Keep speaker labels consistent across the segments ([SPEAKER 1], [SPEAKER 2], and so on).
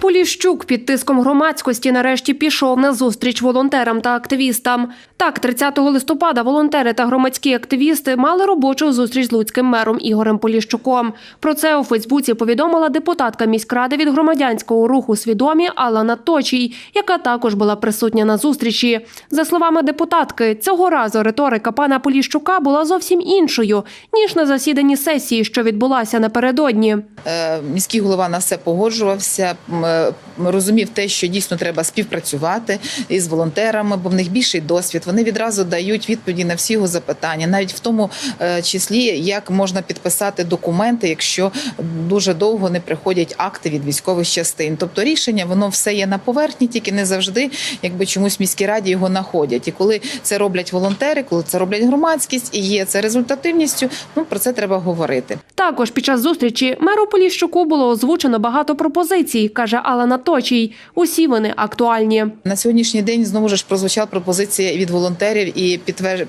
[SPEAKER 1] Поліщук під тиском громадськості нарешті пішов на зустріч волонтерам та активістам. Так, 30 листопада волонтери та громадські активісти мали робочу зустріч з луцьким мером Ігорем Поліщуком. Про це у Фейсбуці повідомила депутатка міськради від громадянського руху свідомі Алана Точій, яка також була присутня на зустрічі. За словами депутатки, цього разу риторика пана Поліщука була зовсім іншою ніж на засіданні сесії, що відбулася напередодні.
[SPEAKER 2] Е, Міський голова на все погоджувався, розумів те, що дійсно треба співпрацювати із волонтерами, бо в них більший досвід. Вони відразу дають відповіді на всі його запитання, навіть в тому е, числі, як можна підписати документи, якщо дуже довго не приходять акти від військових частин. Тобто рішення воно все є на поверхні, тільки не завжди, якби чомусь міській раді його знаходять. І коли це роблять волонтери, коли це роблять громадськість і є це результативністю, ну про це треба говорити.
[SPEAKER 1] Також під час зустрічі меру Поліщуку було озвучено багато пропозицій, каже Алана Точій. Усі вони актуальні.
[SPEAKER 2] На сьогоднішній день знову ж прозвучала пропозиція від волонтерів і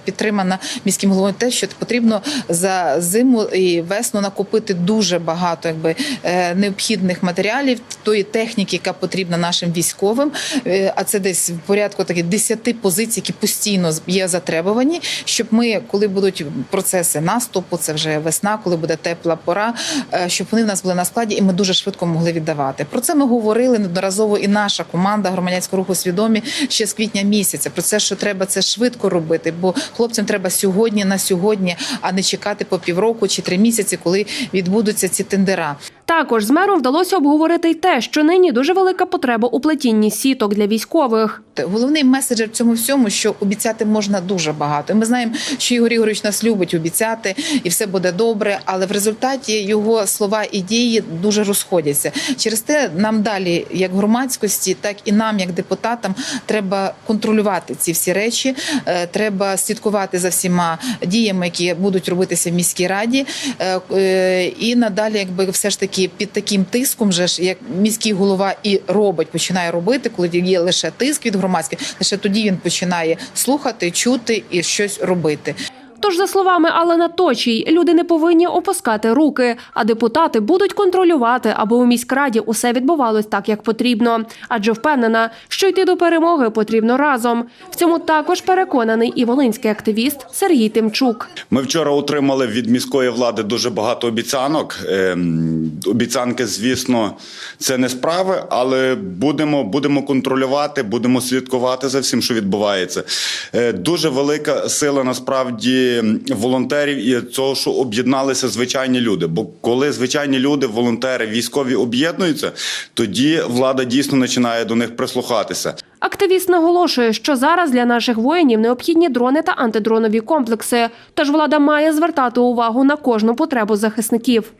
[SPEAKER 2] підтримана міським головою те, що потрібно за зиму і весну накопити дуже багато якби е, необхідних матеріалів, тої техніки, яка потрібна нашим військовим. Е, А це десь в порядку таких 10 позицій, які постійно є затребувані, щоб ми, коли будуть процеси наступу, це вже весна, коли буде тепла пора, е, щоб вони в нас були на складі, і ми дуже швидко могли віддавати. Про це ми говорили неодноразово, і наша команда громадянського руху свідомі ще з квітня місяця. Про це, що треба це швидко робити, бо хлопцям треба сьогодні на сьогодні, а не чекати по півроку чи три місяці, коли відбудуться ці тендера.
[SPEAKER 1] Також з мером вдалося обговорити й те, що нині дуже велика потреба у плетінні сіток для військових.
[SPEAKER 2] Головний меседж в цьому всьому, що обіцяти можна дуже багато. Ми знаємо, що Ігор Ігорович нас любить обіцяти, і все буде добре. Але в результаті його слова і дії дуже розходяться. Через те нам далі, як громадськості, так і нам, як депутатам, треба контролювати ці всі речі. Е, Треба слідкувати за всіма діями, які будуть робитися в міській раді. Е, е, І надалі, якби все ж таки під таким тиском, же ж як міський голова і робить, починає робити, коли є лише тиск від громадських, лише тоді він починає слухати, чути і щось робити.
[SPEAKER 1] Тож, за словами Алана Точій, люди не повинні опускати руки, а депутати будуть контролювати, аби у міськраді усе відбувалось так, як потрібно. Адже впевнена, що йти до перемоги потрібно разом. В цьому також переконаний і волинський активіст Сергій Тимчук.
[SPEAKER 3] Ми вчора отримали від міської влади дуже багато обіцянок. Ем, Обіцянки, звісно, це не справи, але будемо, будемо контролювати, будемо слідкувати за всім, що відбувається. Е, Дуже велика сила насправді волонтерів і цього, що об'єдналися звичайні люди. Бо коли звичайні люди, волонтери, військові об'єднуються, тоді влада дійсно починає до них прислухатися.
[SPEAKER 1] Активіст наголошує, що зараз для наших воїнів необхідні дрони та антидронові комплекси. Тож влада має звертати увагу на кожну потребу захисників.